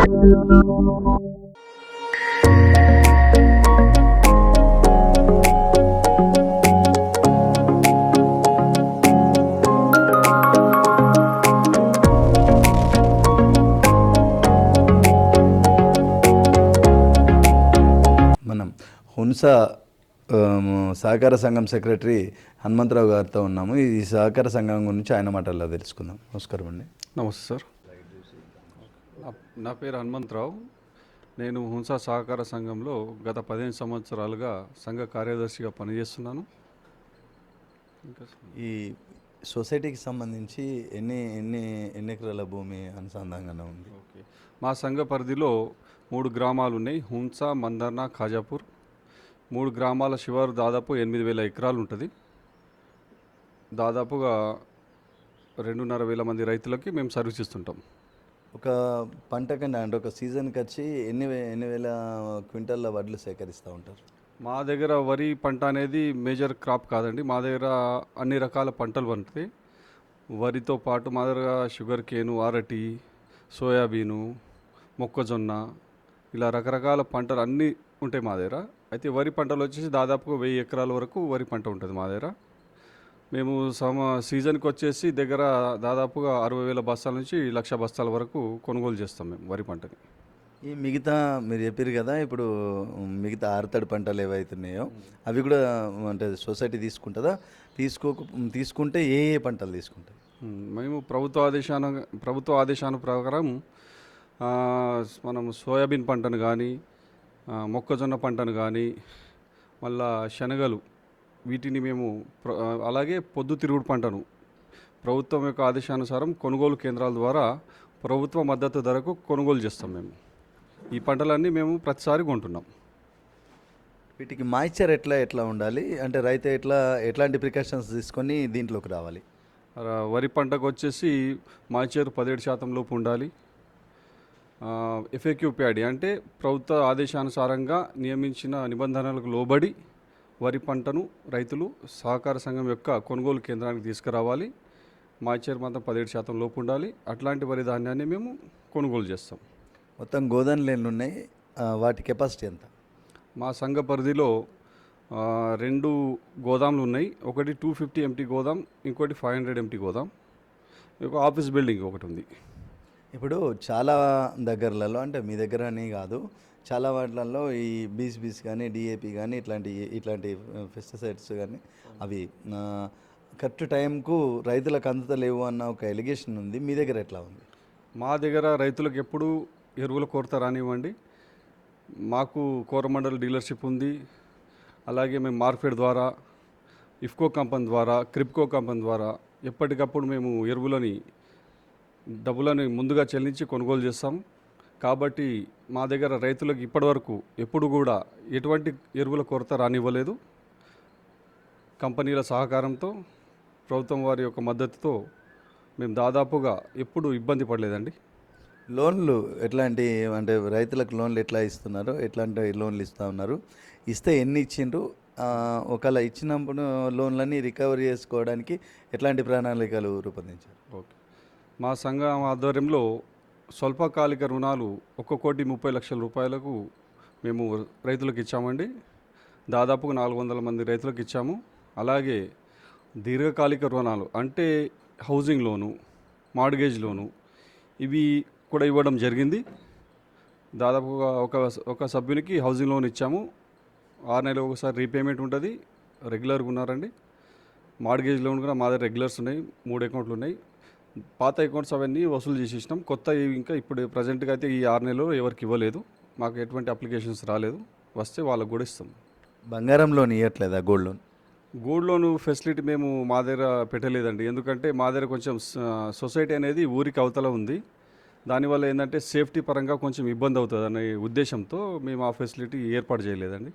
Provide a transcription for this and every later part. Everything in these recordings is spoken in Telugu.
మనం హున్స సహకార సంఘం సెక్రటరీ హనుమంతరావు గారితో ఉన్నాము. ఈ సహకార సంఘం గురించి ఆయన మాటల్లో తెలుసుకుందాం. నమస్కారం అండి. నమస్తే సార్. నా- పేరు హనుమంతరావు. నేను హుంసా సహకార సంఘంలో గత పదిహేను సంవత్సరాలుగా సంఘ కార్యదర్శిగా పనిచేస్తున్నాను. ఈ సొసైటీకి సంబంధించి ఎన్ని ఎన్ని ఎన్ని ఎకరాల భూమి అనుసంధానంగా ఉంది? ఓకే. మా సంఘ పరిధిలో మూడు గ్రామాలు ఉన్నాయి. హుంసా మందర్నా ఖాజాపూర్. మూడు గ్రామాల శివారు దాదాపు ఎనిమిది వేల ఎకరాలు ఉంటుంది. దాదాపుగా రెండున్నర వేల మంది రైతులకి మేము సర్వీస్ ఇస్తుంటాం. ఒక పంట అంటే ఒక సీజన్కి వచ్చి ఎన్ని ఎన్ని వేల క్వింటాల్ల వడ్లు సేకరిస్తూ ఉంటారు? మా దగ్గర వరి పంట అనేది మేజర్ క్రాప్ కాదండి. మా దగ్గర అన్ని రకాల పంటలు పండుతాయి. వరితో పాటు మా దగ్గర షుగర్ కేను అరటి సోయాబీను మొక్కజొన్న ఇలా రకరకాల పంటలు అన్నీ ఉంటాయి మా దగ్గర. అయితే వరి పంటలు వచ్చేసి దాదాపుగా వెయ్యి ఎకరాల వరకు వరి పంట ఉంటుంది మా దగ్గర. మేము సమ సీజన్కి వచ్చేసి దగ్గర దాదాపుగా అరవై వేల బస్తాల నుంచి లక్ష బస్తాల వరకు కొనుగోలు చేస్తాం మేము వరి పంటని ఈ మిగతా మీరు చెప్పారు కదా ఇప్పుడు మిగతా ఆరుతడి పంటలు ఏవైతున్నాయో అవి కూడా అంటే సొసైటీ తీసుకుంటుందా తీసుకోక తీసుకుంటే ఏ ఏ పంటలు తీసుకుంటాయి మ్మ్. ప్రభుత్వ ఆదేశాన ప్రభుత్వ ఆదేశాల ప్రకారం మనం సోయాబీన్ పంటను కానీ మొక్కజొన్న పంటను కానీ మళ్ళా శనగలు వీటిని మేము అలాగే పొద్దుతిరుగుడు పంటను ప్రభుత్వం యొక్క ఆదేశానుసారం కొనుగోలు కేంద్రాల ద్వారా ప్రభుత్వ మద్దతు ధరకు కొనుగోలు చేస్తాం మేము. ఈ పంటలన్నీ మేము ప్రతిసారి కొంటున్నాం. వీటికి మాయిశ్చర్ ఎట్లా ఎట్లా ఉండాలి? అంటే రైతు ఎట్లా ఎట్లాంటి ప్రికాషన్స్ తీసుకొని దీంట్లోకి రావాలి? వరి పంటకు వచ్చేసి మాయిచర్ పదిహేడు శాతం లోపు ఉండాలి. ఎఫ్ఏక్యూ ప్యాడీ అంటే ప్రభుత్వ ఆదేశానుసారంగా నియమించిన నిబంధనలకు లోబడి వరి పంటను రైతులు సహకార సంఘం యొక్క కొనుగోలు కేంద్రానికి తీసుకురావాలి. మాయిచర్ మాత్రం పదిహేడు శాతం లోపు ఉండాలి. అట్లాంటి వరి ధాన్యాన్ని మేము కొనుగోలు చేస్తాం. మొత్తం గోదాములు ఎన్ని ఉన్నాయి. వాటి కెపాసిటీ ఎంత? మా సంఘ పరిధిలో రెండు గోదాములు ఉన్నాయి. ఒకటి టూ ఫిఫ్టీ ఎంటీ గోదాం ఇంకోటి ఫైవ్ హండ్రెడ్ ఎంటీ గోదాం. ఒక ఆఫీస్ బిల్డింగ్ ఒకటి ఉంది. ఇప్పుడు చాలా దగ్గరలలో అంటే మీ దగ్గర అని కాదు చాలా వాటిలలో ఈ బీస్ బీస్ కానీ డిఏపి కానీ ఇట్లాంటి ఇట్లాంటి పెస్టిసైడ్స్ కానీ అవి కరెక్ట్ టైంకు రైతులకు అందుతలేవు అన్న ఒక ఎలిగేషన్ ఉంది. మీ దగ్గర ఎట్లా ఉంది? మా దగ్గర రైతులకు ఎప్పుడు ఎరువులు కొరత రానివ్వండి. మాకు కోరమండల్ డీలర్షిప్ ఉంది. అలాగే మేము మార్కెట్ ద్వారా ఇఫ్కో కంపెనీ ద్వారా క్రిప్కో కంపెనీ ద్వారా ఎప్పటికప్పుడు మేము ఎరువులని డబ్బులని ముందుగా చెల్లించి కొనుగోలు చేస్తాం. కాబట్టి మా దగ్గర రైతులకు ఇప్పటివరకు ఎప్పుడు కూడా ఎటువంటి ఎరువుల కొరత రానివ్వలేదు. కంపెనీల సహకారంతో ప్రభుత్వం వారి యొక్క మద్దతుతో మేము దాదాపుగా ఎప్పుడు ఇబ్బంది పడలేదండి. లోన్లు ఎట్లాంటి అంటే రైతులకు లోన్లు ఎట్లా ఇస్తున్నారు? ఎట్లాంటి లోన్లు ఇస్తూ ఉన్నారు? ఇస్తే ఎన్ని ఇచ్చిండ్రు? ఒకవేళ ఇచ్చినప్పుడు లోన్లన్నీ రికవరీ చేసుకోవడానికి ఎట్లాంటి ప్రణాళికలు రూపొందించారు? ఓకే. మా సంఘం ఆధ్వర్యంలో స్వల్పకాలిక రుణాలు ఒక్క కోటి ముప్పై లక్షల రూపాయలకు మేము రైతులకు ఇచ్చామండి. దాదాపుగా నాలుగు వందల మంది రైతులకు ఇచ్చాము. అలాగే దీర్ఘకాలిక రుణాలు అంటే హౌసింగ్ లోను మార్గేజ్ లోను ఇవి కూడా ఇవ్వడం జరిగింది. దాదాపుగా ఒక ఒక సభ్యునికి హౌసింగ్ లోన్ ఇచ్చాము. ఆరు నెలలు ఒకసారి రీపేమెంట్ ఉంటుంది. రెగ్యులర్గా ఉన్నారండి. మార్గేజ్ లోన్ కూడా మా దగ్గర రెగ్యులర్స్ ఉన్నాయి. మూడు అకౌంట్లు ఉన్నాయి. పాత అకౌంట్స్ అవన్నీ వసూలు చేసేసినాం. కొత్త ఇంకా ఇప్పుడు ప్రజెంట్గా అయితే ఈ ఆరు నెలలు ఎవరికి ఇవ్వలేదు. మాకు ఎటువంటి అప్లికేషన్స్ రాలేదు. వస్తే వాళ్ళకు కూడా ఇస్తాం. బంగారం loan ఇవ్వట్లేదా gold loan? Gold loan facility మేము మా దగ్గర పెట్టలేదండి. ఎందుకంటే మా దగ్గర కొంచెం సొసైటీ అనేది ఊరికి అవతల ఉంది. దానివల్ల ఏంటంటే సేఫ్టీ పరంగా కొంచెం ఇబ్బంది అవుతుంది అనే ఉద్దేశంతో మేము ఆ ఫెసిలిటీ ఏర్పాటు చేయలేదండి.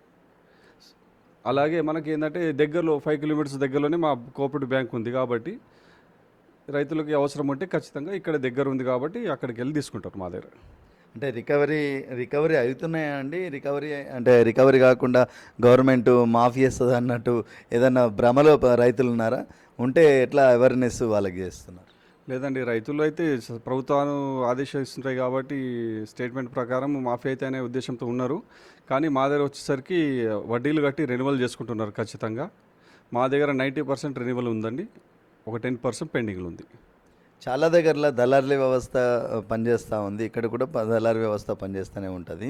అలాగే మనకి ఏంటంటే దగ్గరలో ఫైవ్ కిలోమీటర్స్ దగ్గరలోనే మా కోఆపరేటివ్ బ్యాంక్ ఉంది కాబట్టి రైతులకి అవసరం ఉంటే ఖచ్చితంగా ఇక్కడ దగ్గర ఉంది కాబట్టి అక్కడికి వెళ్ళి తీసుకుంటారు మా దగ్గర. అంటే రికవరీ రికవరీ అవుతున్నాయా అండి? రికవరీ అంటే రికవరీ కాకుండా గవర్నమెంట్ మాఫీ చేస్తుంది అన్నట్టు ఏదన్నా భ్రమలో రైతులు ఉన్నారా? ఉంటే ఎట్లా అవేర్నెస్ వాళ్ళకి చేస్తున్నారు? లేదండి రైతులు అయితే ప్రభుత్వాలు ఆదేశిస్తుంటాయి కాబట్టి స్టేట్మెంట్ ప్రకారం మాఫీ అయితే అనే ఉద్దేశంతో ఉన్నారు. కానీ మా దగ్గర వచ్చేసరికి వడ్డీలు కట్టి రెన్యువల్ చేసుకుంటున్నారు ఖచ్చితంగా. మా దగ్గర నైంటీ పర్సెంట్ రెన్యువల్ ఉందండి. ఒక టెన్ పర్సెంట్ పెండింగ్లు ఉంది. చాలా దగ్గరలో దళారీ వ్యవస్థ పనిచేస్తూ ఉంది. ఇక్కడ కూడా దళారీ వ్యవస్థ పనిచేస్తూనే ఉంటుంది.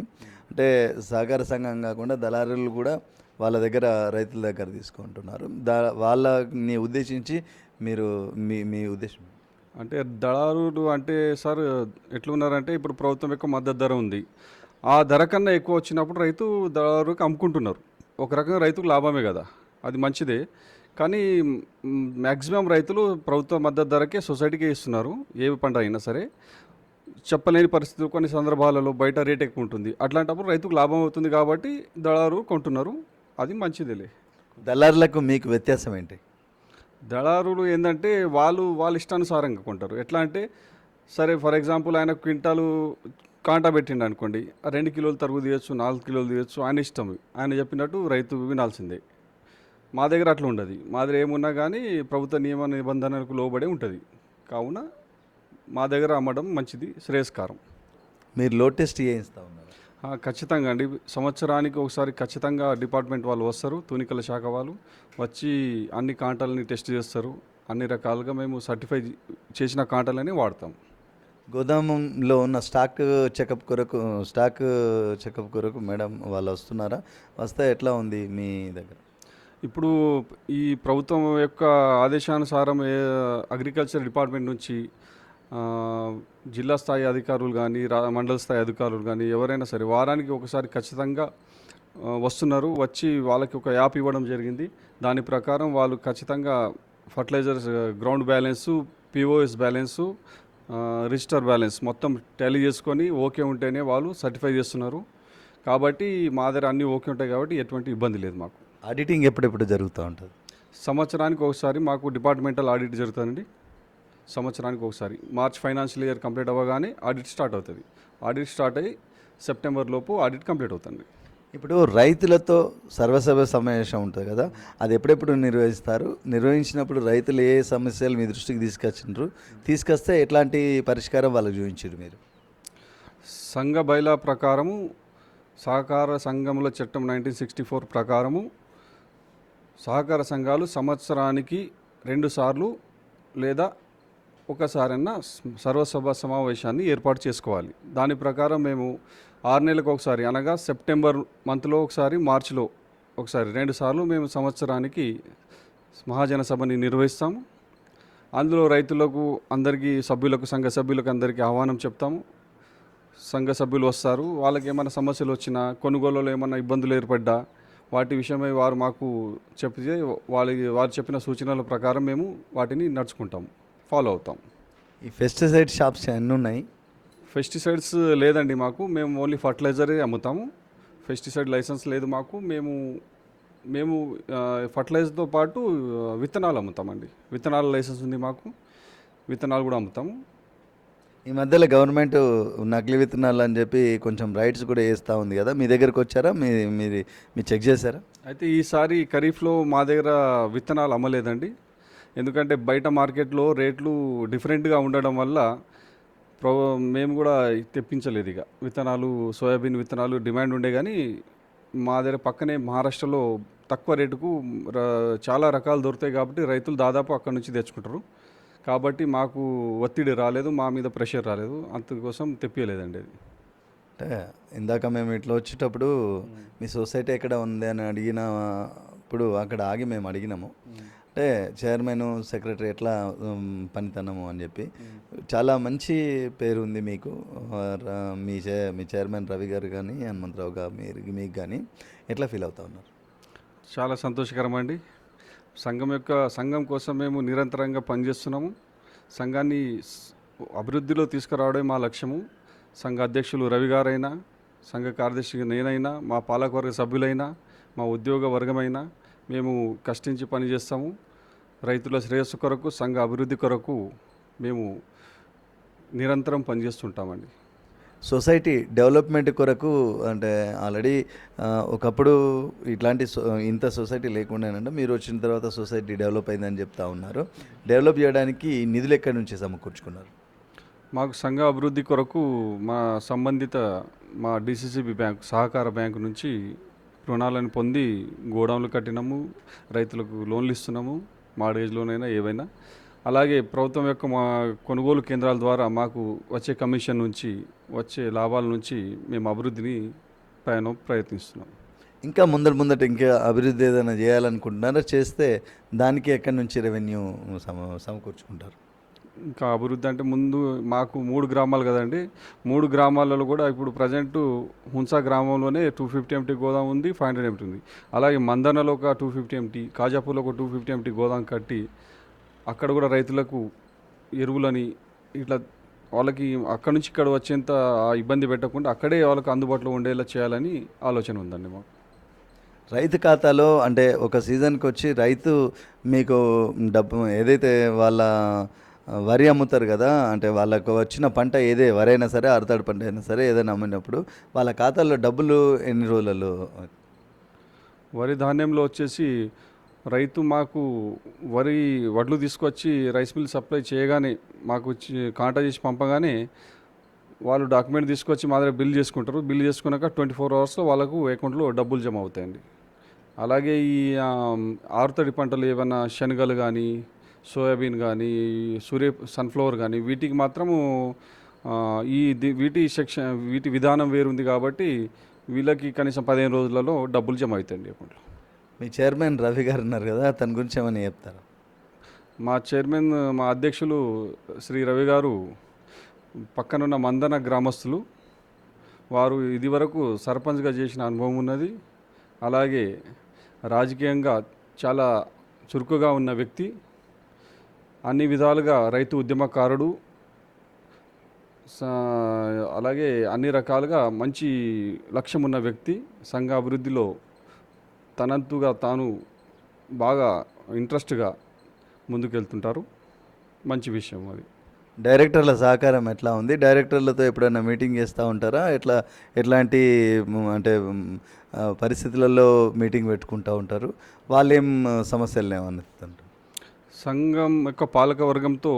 అంటే సహకార సంఘం కాకుండా దళారులు కూడా వాళ్ళ దగ్గర రైతుల దగ్గర తీసుకుంటున్నారు. దా వాళ్ళని ఉద్దేశించి మీరు మీ మీ ఉద్దేశం? అంటే దళారులు అంటే సార్ ఎట్లున్నారంటే ఇప్పుడు ప్రభుత్వం యొక్క మద్దతు ధర ఉంది. ఆ ధర కన్నా ఎక్కువ వచ్చినప్పుడు రైతు దళారుకి అమ్ముకుంటున్నారు. ఒక రకంగా రైతుకు లాభమే కదా. అది మంచిదే. కానీ మ్యాక్సిమం రైతులు ప్రభుత్వ మద్దతు ధరకే సొసైటీకే ఇస్తున్నారు. ఏ పంట అయినా సరే. చెప్పలేని పరిస్థితి కొన్ని సందర్భాలలో బయట రేట్ ఎక్కువ ఉంటుంది. అట్లాంటప్పుడు రైతుకు లాభం అవుతుంది కాబట్టి దళారు కొంటున్నారు. అది మంచిదేలే. దళారులకు మీకు వ్యత్యాసం ఏంటి? దళారులు ఏంటంటే వాళ్ళు వాళ్ళ ఇష్టానుసారంగా కొంటారు. ఎట్లా అంటే సరే ఫర్ ఎగ్జాంపుల్ ఆయన క్వింటాలు కాంటా పెట్టిండు అనుకోండి రెండు కిలోలు తరుగు తీయచ్చు నాలుగు కిలోలు తీయచ్చు ఆయన ఇష్టం. ఆయన చెప్పినట్టు రైతు వినాల్సిందే. మా దగ్గర అట్లా ఉండదు. మా దగ్గర ఏమున్నా కానీ ప్రభుత్వ నియమ నిబంధనలకు లోబడే ఉంటుంది. కావున మా దగ్గర అమ్మడం మంచిది శ్రేయస్కారం. మీరు లో టెస్ట్ చేయిస్తూ ఉన్నారు? ఖచ్చితంగా అండి. సంవత్సరానికి ఒకసారి ఖచ్చితంగా డిపార్ట్మెంట్ వాళ్ళు వస్తారు తూనికల శాఖ వాళ్ళు వచ్చి అన్ని కాంటాలని టెస్ట్ చేస్తారు. అన్ని రకాలుగా మేము సర్టిఫై చేసిన కాంటాలని వాడతాం. గోదామంలో ఉన్న స్టాక్ చెకప్ కొరకు స్టాక్ చెకప్ కొరకు మేడం వాళ్ళు వస్తున్నారా? వస్తే ఎట్లా ఉంది మీ దగ్గర? ఇప్పుడు ఈ ప్రభుత్వం యొక్క ఆదేశానుసారం అగ్రికల్చర్ డిపార్ట్మెంట్ నుంచి జిల్లా స్థాయి అధికారులు కానీ రా మండల స్థాయి అధికారులు కానీ ఎవరైనా సరే వారానికి ఒకసారి ఖచ్చితంగా వస్తున్నారు వచ్చి వాళ్ళకి ఒక యాప్ ఇవ్వడం జరిగింది. దాని ప్రకారం వాళ్ళు ఖచ్చితంగా fertilizers ground balance POS balance register balance మొత్తం టాలీ చేసుకొని ఓకే ఉంటేనే వాళ్ళు సర్టిఫై చేస్తున్నారు. కాబట్టి మా దగ్గర అన్నీ ఓకే ఉంటాయి కాబట్టి ఎటువంటి ఇబ్బంది లేదు మాకు. ఆడిటింగ్ ఎప్పుడెప్పుడు జరుగుతూ ఉంటుంది? సంవత్సరానికి ఒకసారి మాకు డిపార్ట్మెంటల్ ఆడిట్ జరుగుతుందండి. సంవత్సరానికి ఒకసారి. మార్చ్ ఫైనాన్షియల్ ఇయర్ కంప్లీట్ అవ్వగానే ఆడిట్ స్టార్ట్ అవుతుంది. ఆడిట్ స్టార్ట్ అయ్యి సెప్టెంబర్ లోపు ఆడిట్ కంప్లీట్ అవుతుంది. ఇప్పుడు రైతులతో సర్వసభ సమావేశం ఉంటుంది కదా అది ఎప్పుడెప్పుడు నిర్వహిస్తారు? నిర్వహించినప్పుడు రైతులు ఏ సమస్యలు మీ దృష్టికి తీసుకొచ్చిండ్రు? తీసుకొస్తే ఎట్లాంటి పరిష్కారం వాళ్ళకి చూపించారు మీరు? సంఘ బైలా ప్రకారము సహకార సంఘముల చట్టం నైన్టీన్ సిక్స్టీ ఫోర్ ప్రకారము సహకార సంఘాలు సంవత్సరానికి రెండుసార్లు లేదా ఒకసారన్నా సర్వసభ సమావేశాన్ని ఏర్పాటు చేసుకోవాలి. దాని ప్రకారం మేము ఆరు నెలలకు ఒకసారి అనగా సెప్టెంబర్ మంత్లో ఒకసారి మార్చిలో ఒకసారి రెండు సార్లు మేము సంవత్సరానికి మహాజన సభని నిర్వహిస్తాము. అందులో రైతులకు అందరికీ సభ్యులకు సంఘ సభ్యులకు అందరికీ ఆహ్వానం చెప్తాము. సంఘ సభ్యులు వస్తారు. వాళ్ళకి ఏమైనా సమస్యలు వచ్చినా కొనుగోలులో ఏమైనా ఇబ్బందులు ఏర్పడ్డా వాటి విషయమై వారు మాకు చెప్తే వాళ్ళ వారు చెప్పిన సూచనల ప్రకారం మేము వాటిని నడుచుకుంటాం ఫాలో అవుతాం. ఈ పెస్టిసైడ్ షాప్స్ ఎన్ని ఉన్నాయి? పెస్టిసైడ్స్ లేదండి మాకు మేము ఓన్లీ ఫర్టిలైజరే అమ్ముతాము. పెస్టిసైడ్ లైసెన్స్ లేదు మాకు మేము మేము ఫర్టిలైజర్తో పాటు విత్తనాలు అమ్ముతామండి. విత్తనాల లైసెన్స్ ఉంది మాకు విత్తనాలు కూడా అమ్ముతాము. ఈ మధ్యలో గవర్నమెంట్ నకిలీ విత్తనాలు అని చెప్పి కొంచెం రైట్స్ కూడా వేస్తూ ఉంది కదా. మీ దగ్గరకు వచ్చారా? మీ మీరు మీరు చెక్ చేశారా? అయితే ఈసారి ఖరీఫ్లో మా దగ్గర విత్తనాలు అమ్మలేదండి. ఎందుకంటే బయట మార్కెట్లో రేట్లు డిఫరెంట్గా ఉండడం వల్ల ప్రో మేము కూడా తెప్పించలేదు ఇక. విత్తనాలు సోయాబీన్ విత్తనాలు డిమాండ్ ఉండే కానీ మా దగ్గర పక్కనే మహారాష్ట్రలో తక్కువ రేటుకు చాలా రకాలు దొరుకుతాయి కాబట్టి రైతులు దాదాపు అక్కడ నుంచి తెచ్చుకుంటారు. కాబట్టి మాకు ఒత్తిడి రాలేదు మా మీద ప్రెషర్ రాలేదు. అందుకోసం తెప్పియలేదండి అది. అంటే ఇందాక మేము ఇట్లా వచ్చేటప్పుడు మీ సొసైటీ ఎక్కడ ఉంది అని అడిగినప్పుడు అక్కడ ఆగి మేము అడిగినాము. అంటే చైర్మన్ సెక్రటరీ ఎట్లా పనితనము అని చెప్పి. చాలా మంచి పేరు ఉంది మీకు. మీ చే మీ చైర్మన్ రవి గారు కానీ హనుమంతరావు గారు మీరు మీకు కానీ ఎట్లా ఫీల్ అవుతా ఉన్నారు? చాలా సంతోషకరం అండి సంఘం యొక్క సంఘం కోసం మేము నిరంతరంగా పనిచేస్తున్నాము. సంఘాన్ని అభివృద్ధిలో తీసుకురావడమే మా లక్ష్యము. సంఘ అధ్యక్షులు రవి గారైనా సంఘ కార్యదర్శి నేనైనా మా పాలకవర్గ సభ్యులైనా మా ఉద్యోగ వర్గమైనా మేము కష్టించి పనిచేస్తాము. రైతుల శ్రేయస్సు కొరకు సంఘ అభివృద్ధి కొరకు మేము నిరంతరం పనిచేస్తుంటామండి. సొసైటీ డెవలప్మెంట్ కొరకు అంటే ఆల్రెడీ ఒకప్పుడు ఇట్లాంటి ఇంత సొసైటీ లేకుండానంటే మీరు వచ్చిన తర్వాత సొసైటీ డెవలప్ అయిందని చెప్తా ఉన్నారు. డెవలప్ చేయడానికి నిధులు ఎక్కడి నుంచి సమకూర్చుకున్నారు? మాకు సంఘ అభివృద్ధి కొరకు మా సంబంధిత మా డిసిసిబి బ్యాంక్ సహకార బ్యాంకు నుంచి రుణాలను పొంది గోడౌన్లు కట్టినాము రైతులకు లోన్లు ఇస్తున్నాము మాడేజ్ లోన్ అయినా ఏవైనా. అలాగే ప్రభుత్వం యొక్క మా కొనుగోలు కేంద్రాల ద్వారా మాకు వచ్చే కమిషన్ నుంచి వచ్చే లాభాల నుంచి మేము అభివృద్ధిని ప్రయాణం ప్రయత్నిస్తున్నాం. ఇంకా ముందర ముందట ఇంకా అభివృద్ధి ఏదైనా చేయాలనుకుంటున్నారా? చేస్తే దానికి ఎక్కడి నుంచి రెవెన్యూ సమ సమకూర్చుకుంటారు? ఇంకా అభివృద్ధి అంటే ముందు మాకు మూడు గ్రామాలు కదండి. మూడు గ్రామాలలో కూడా ఇప్పుడు ప్రజెంట్ హున్సా గ్రామంలోనే టూ ఫిఫ్టీ ఎంటీ గోదాం ఉంది ఫైవ్ హండ్రెడ్ ఎంటీ ఉంది. అలాగే మందనలో ఒక టూ ఫిఫ్టీ ఎంటీ కాజాపూర్లో ఒక టూ ఫిఫ్టీ ఎంటీ గోదాం కట్టి అక్కడ కూడా రైతులకు ఎరువులని ఇట్లా వాళ్ళకి అక్కడ నుంచి ఇక్కడ వచ్చేంత ఇబ్బంది పెట్టకుండా అక్కడే వాళ్ళకి అందుబాటులో ఉండేలా చేయాలని ఆలోచన ఉందండి మాకు. రైతు ఖాతాలో అంటే ఒక సీజన్కి వచ్చి రైతు మీకు డబ్బు ఏదైతే వాళ్ళ వరి అమ్ముతారు కదా అంటే వాళ్ళకు వచ్చిన పంట ఏదే వరి అయినా సరే అరతాడు పంట అయినా సరే ఏదైనా అమ్మినప్పుడు వాళ్ళ ఖాతాలో డబ్బులు ఎన్ని రోజులలో వరి ధాన్యంలో వచ్చేసి రైతు మాకు వరి వడ్లు తీసుకొచ్చి రైస్ మిల్ సప్లై చేయగానే మాకు కాంటాక్ట్ చేసి పంపగానే వాళ్ళు డాక్యుమెంట్ తీసుకొచ్చి మా దగ్గర బిల్ చేసుకుంటారు. బిల్ చేసుకున్నాక ట్వంటీ ఫోర్ అవర్స్లో వాళ్ళకు అకౌంట్లో డబ్బులు జమ అవుతాయండి. అలాగే ఈ ఆరుతడి పంటలు ఏమైనా శనగలు కానీ సోయాబీన్ కానీ సూర్య సన్ఫ్లవర్ కానీ వీటికి మాత్రము ఈ వీటి సెక్షన్ వీటి విధానం వేరుంది కాబట్టి వీళ్ళకి కనీసం పదిహేను రోజులలో డబ్బులు జమ అవుతాయండి అకౌంట్లో. మీ చైర్మన్ రవి గారు ఉన్నారు కదా తన గురించి ఏమైనా చెప్తారా? మా చైర్మన్ మా అధ్యక్షులు శ్రీ రవి గారు పక్కనున్న మందన గ్రామస్తులు. వారు ఇదివరకు సర్పంచ్గా చేసిన అనుభవం ఉన్నది. అలాగే రాజకీయంగా చాలా చురుకుగా ఉన్న వ్యక్తి. అన్ని విధాలుగా రైతు ఉద్యమకారుడు. అలాగే అన్ని రకాలుగా మంచి లక్ష్యం ఉన్న వ్యక్తి. సంఘ అభివృద్ధిలో తనంతుగా తాను బాగా ఇంట్రెస్ట్గా ముందుకెళ్తుంటారు. మంచి విషయం అది. డైరెక్టర్ల సహకారం ఎట్లా ఉంది? డైరెక్టర్లతో ఎప్పుడైనా మీటింగ్ చేస్తూ ఉంటారా? ఎట్లా ఎట్లాంటి అంటే పరిస్థితులలో మీటింగ్ పెట్టుకుంటూ ఉంటారు? వాళ్ళేం సమస్యలు ఏమన్నుతుంటారు సంఘం యొక్క పాలక వర్గంతో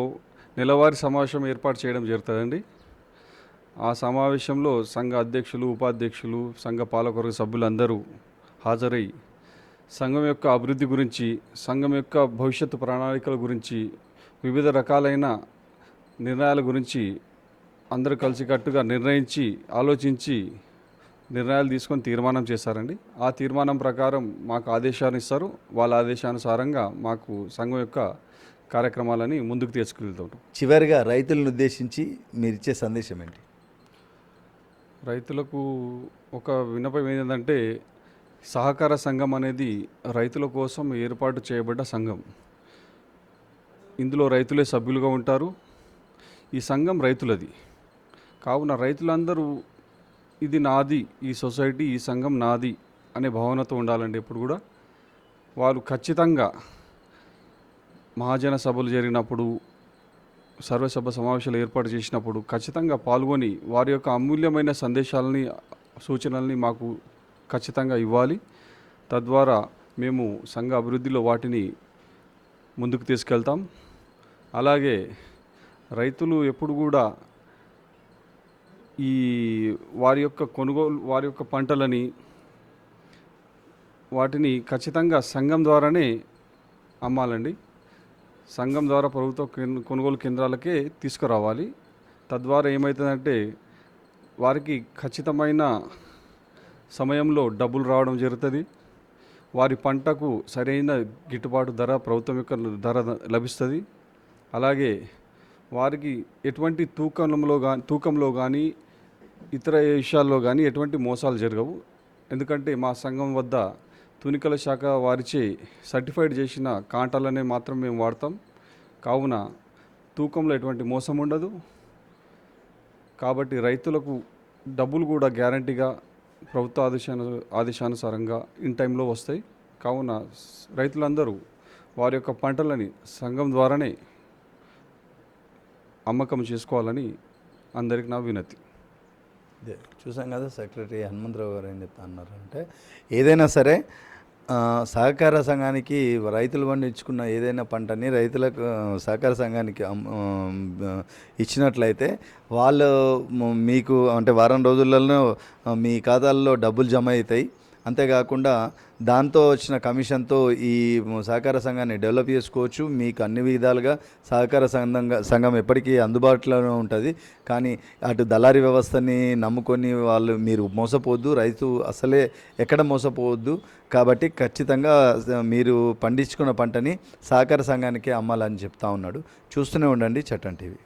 నెలవారీ సమావేశం ఏర్పాటు చేయడం జరుగుతుందండి. ఆ సమావేశంలో సంఘ అధ్యక్షులు ఉపాధ్యక్షులు సంఘ పాలకవర్గ సభ్యులందరూ హాజరై సంఘం యొక్క అభివృద్ధి గురించి సంఘం యొక్క భవిష్యత్తు ప్రణాళికల గురించి వివిధ రకాలైన నిర్ణయాల గురించి అందరూ కలిసికట్టుగా నిర్ణయించి ఆలోచించి నిర్ణయాలు తీసుకొని తీర్మానం చేశారండి. ఆ తీర్మానం ప్రకారం మాకు ఆదేశాలు ఇస్తారు. వాళ్ళ ఆదేశానుసారంగా మాకు సంఘం యొక్క కార్యక్రమాలని ముందుకు తీసుకెళ్తుంటాం చివరిగా రైతులను ఉద్దేశించి మీరు ఇచ్చే సందేశం ఏంటి? రైతులకు ఒక విన్నపం ఏంటంటే సహకార సంఘం అనేది రైతుల కోసం ఏర్పాటు చేయబడ్డ సంఘం. ఇందులో రైతులే సభ్యులుగా ఉంటారు. ఈ సంఘం రైతులది. కావున రైతులందరూ ఇది నాది ఈ సొసైటీ ఈ సంఘం నాది అనే భావనతో ఉండాలండి ఎప్పుడు కూడా. వారు ఖచ్చితంగా మహాజన సభలు జరిగినప్పుడు సర్వసభ సమావేశాలు ఏర్పాటు చేసినప్పుడు ఖచ్చితంగా పాల్గొని వారి యొక్క అమూల్యమైన సందేశాలని సూచనల్ని మాకు ఖచ్చితంగా ఇవ్వాలి. తద్వారా మేము సంఘ అభివృద్ధిలో వాటిని ముందుకు తీసుకెళ్తాం. అలాగే రైతులు ఎప్పుడు కూడా ఈ వారి యొక్క కొనుగోలు వారి యొక్క పంటలని వాటిని ఖచ్చితంగా సంఘం ద్వారానే అమ్మాలండి. సంఘం ద్వారా ప్రభుత్వ కొనుగోలు కేంద్రాలకే తీసుకురావాలి. తద్వారా ఏమవుతుందంటే వారికి ఖచ్చితమైన సమయంలో డబ్బులు రావడం జరుగుతుంది. వారి పంటకు సరైన గిట్టుబాటు ధర ప్రభుత్వం యొక్క ధర లభిస్తుంది. అలాగే వారికి ఎటువంటి తూకంలో కానీ తూకంలో కానీ ఇతర విషయాల్లో కానీ ఎటువంటి మోసాలు జరగవు. ఎందుకంటే మా సంఘం వద్ద తునికల శాఖ వారిచే సర్టిఫైడ్ చేసిన కాంటాలనే మాత్రం మేము వాడతాం. కావున తూకంలో ఎటువంటి మోసం ఉండదు. కాబట్టి రైతులకు డబ్బులు కూడా గ్యారంటీగా ప్రభుత్వ ఆదేశాను ఆదేశానుసారంగా ఇన్ టైంలో వస్తాయి. కావున రైతులందరూ వారి యొక్క పంటలని సంఘం ద్వారానే అమ్మకం చేసుకోవాలని అందరికి నా వినతి. చూసాం కదా సెక్రటరీ హనుమంతరావు గారు ఏం చెప్తా అన్నారు అంటే ఏదైనా సరే సహకార సంఘానికి రైతులు పండించుకున్న ఏదైనా పంటని రైతులకు సహకార సంఘానికి ఇచ్చినట్లయితే వాళ్ళు మీకు అంటే వారం రోజులలో మీ ఖాతాల్లో డబ్బులు జమ అవుతాయి. అంతేకాకుండా దాంతో వచ్చిన కమిషన్తో ఈ సహకార సంఘాన్ని డెవలప్ చేసుకోవచ్చు. మీకు అన్ని విధాలుగా సహకార సంఘంగా సంఘం ఎప్పటికీ అందుబాటులోనే ఉంటుంది. కానీ అటు దళారీ వ్యవస్థని నమ్ముకొని వాళ్ళు మీరు మోసపోవద్దు. రైతు అసలే ఎక్కడ మోసపోవద్దు. కాబట్టి ఖచ్చితంగా మీరు పండించుకున్న పంటని సహకార సంఘానికే అమ్మాలని చెప్తా ఉన్నాడు. చూస్తూనే ఉండండి చట్టం టీవీ.